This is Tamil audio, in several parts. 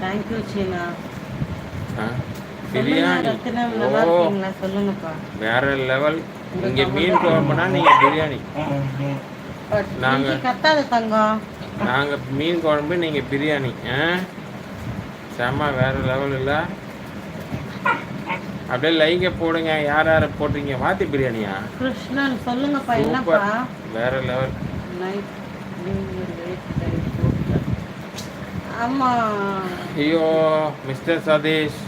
தேங்க்யூ சீனா வேற லெவல் இங்கே மீன் குழம்புனா நீங்கள் பிரியாணி. நாங்க- கத்தாத தங்கம். நாங்கள் மீன் குழம்பு நீங்கள் பிரியாணி. செம்ம வேற லெவல் இல்லை. அப்படியே லைக்கை போடுங்க. யார் யாரை போட்டீங்க வாத்தி பிரியாணியா? கிருஷ்ணன் சொல்லுங்கப்பா. என்னப்பா? வேற லெவல் நைட் ஐயோ மிஸ்டர் சதீஷ்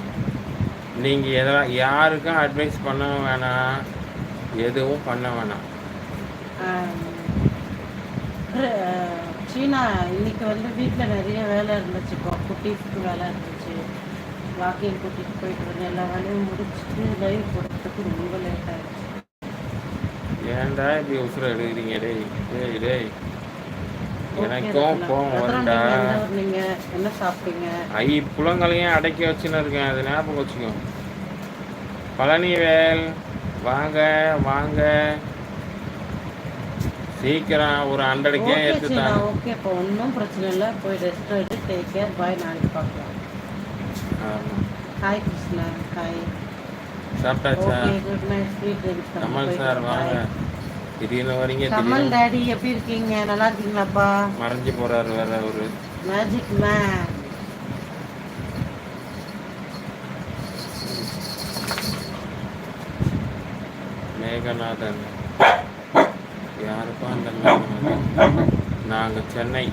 நீங்கள் எதெல்லாம் யாருக்கும் அட்வைஸ் பண்ண வேணாம். எதுவும் பண்ண வேணாம். சீனா இன்னைக்கு வந்து வீட்டில் நிறைய வேலை இருந்துச்சுப்பா குட்டீஸ்க்கு வேலை இருந்துச்சு. வாக்கிங் கூட்டிகிட்டு போயிட்டு இருந்தேன் எல்லா வேலையும் முடிச்சுட்டு லைவ் போடுறதுக்கு ரொம்ப லேட் ஆயிடுச்சு. ஏன்டா இப்படி உசுர எடுக்கிறீங்க? டேய் டேய் டேய். எனக்கும். கோவம் நீங்க என்ன சாப்பிட்டீங்க? ஐ புலங்களையும் அடக்கி வச்சுன்னு இருக்கேன். அது ஞாபகம் வச்சுக்கோ. பழனிவேல் வாங்க வாங்க. சீக்கிரம் ஒரு ஹண்ட்ரடுக்கே ஓகே சீனா எடுத்துட்டாங்க ஓகே இப்போ ஒன்றும் பிரச்சனை இல்லை. போய் ரெஸ்ட் எடுத்து டேக் கேர் பாய் நாளைக்கு பார்க்கலாம். ஹாய் கிருஷ்ணா. ஹாய் சாப்பிட்டாச்சா? Good night sweet drinks Kamal sir வாங்க. திடீர்னு வரீங்க கமல் டாடி எப்படி இருக்கீங்க? நல்லா இருக்கீங்களாப்பா? மறைஞ்சு போறாரு வேற ஒரு மேஜிக் மேன் மேகநாதன். யாருப்பா அந்த மேகநாதன்? நாங்க சென்னை.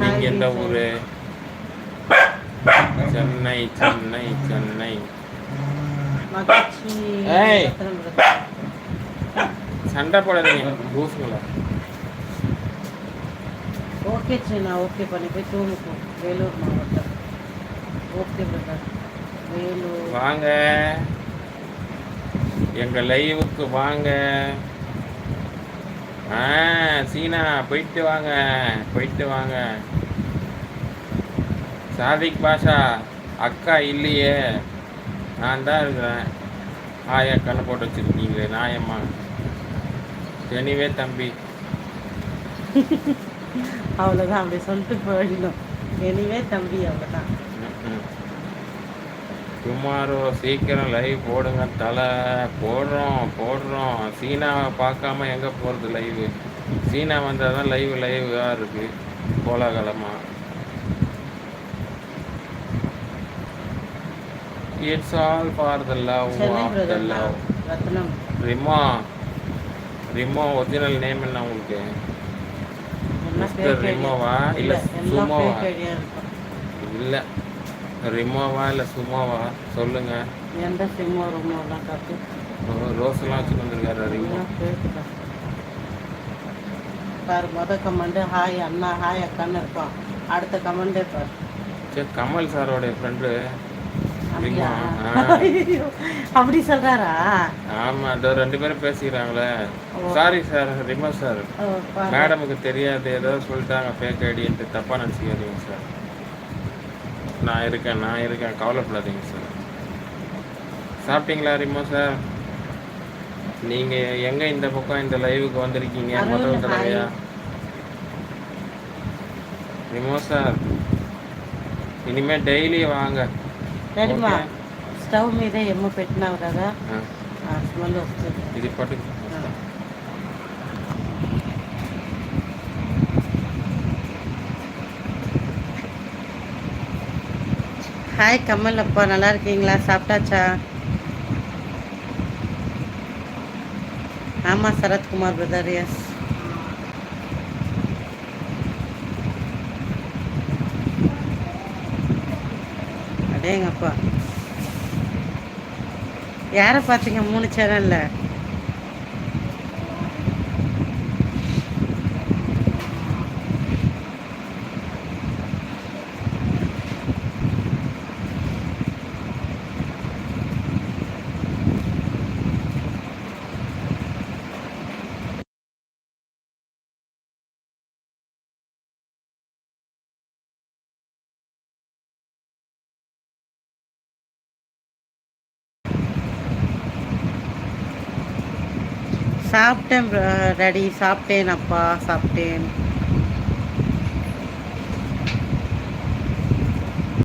நீங்க எந்த ஊரு? சென்னை சென்னை சென்னை. ஏய். சண்டை போடாதீங்க. பூசுங்களா ஓகே சீனா ஓகே பண்ணி போய் தூங்குப்போ வேலூர் மாவட்டம். Okay brother Vellore. வாங்க. எங்க லைவுக்கு வாங்க. ஆ சீனா போயிட்டு வாங்க. போயிட்டு வாங்க. சாதிக் பாஷா அக்கா இல்லையே. நான் தான் இருக்கிறேன். ஆயா கண்ணை போட்டு வச்சிருக்கீங்களே நாயம்மா. எனிவே தம்பி. அவ்வளோதான் அப்படி சொல்லிட்டு போயிடணும். எனிவே தம்பி அவ்வளோதான். டுமாரோ சீக்கிரம் லைவ் போடுங்க தலை. போடுறோம் போடுறோம். சீனாவை பார்க்காம எங்கே போகிறது லைவு சீனா வந்தால் தான் லைவ் லைவாக இருக்குது கோலாகலமாக it's all for the love of the love Remo Remo original name என்ன உங்களுக்கு? மிஸ்டர்? ரிமோவா இல்ல சுமோவா இல்லை. ரிமோவா இல்லை சுமோவா சொல்லுங்கள் எந்த சிம்மோ ரூமோலாம் காட்டு. ரோஸ்லாம் வச்சுட்டு வந்திருக்காரு ரிமோ. பாரு மொத கமெண்ட் ஹாய் அண்ணா ஹாய் அக்கான்னு இருக்கும். அடுத்த கமெண்டே பாரு. சரி கமல் சாரோட ஃப்ரெண்டு அப்படியா? ஐயோ, அப்படி சொல்றாரா? ஆமாம் அதோ ரெண்டு பேரும் பேசிக்கிறாங்களே. சாரி சார் ரிமோ சார் ஓ, பாரு. மேடமுக்கு தெரியாது ஏதோ சொல்லிட்டாங்க ஃபேக் ஐடின்ட்டு தப்பாக நினச்சிக்காதீங்க சார் நான் இருக்கேன் நான் இருக்கேன் கவலைப்படாதீங்க சார் சாப்பிட்டீங்களா ரிமோ சார் நீங்கள் எங்கே இந்த பக்கம் இந்த லைவுக்கு வந்திருக்கீங்க? அருண், முதல். தடவையா ரிமோ சார் இனிமேல் டெய்லி வாங்க. రెడీమా ఓకే. స్టవ్ మీద ఎమ్మ పెట్టినావు కదా ஆ ఆ స్మెల్ వస్తుంది இது பாட்டு ఆ. ஹாய் கமல் அப்பா நல்லா இருக்கீங்களா சாப்பிட்டாச்சா ஆமாம் சரத்குமார் பிரதர் எஸ் ஏங்கப்பா யாரை பார்த்தீங்க? மூணு சேனலில். சாப்பிட்டேன் ரெடி சாப்பிட்டேன் அப்பா சாப்பிட்டேன்.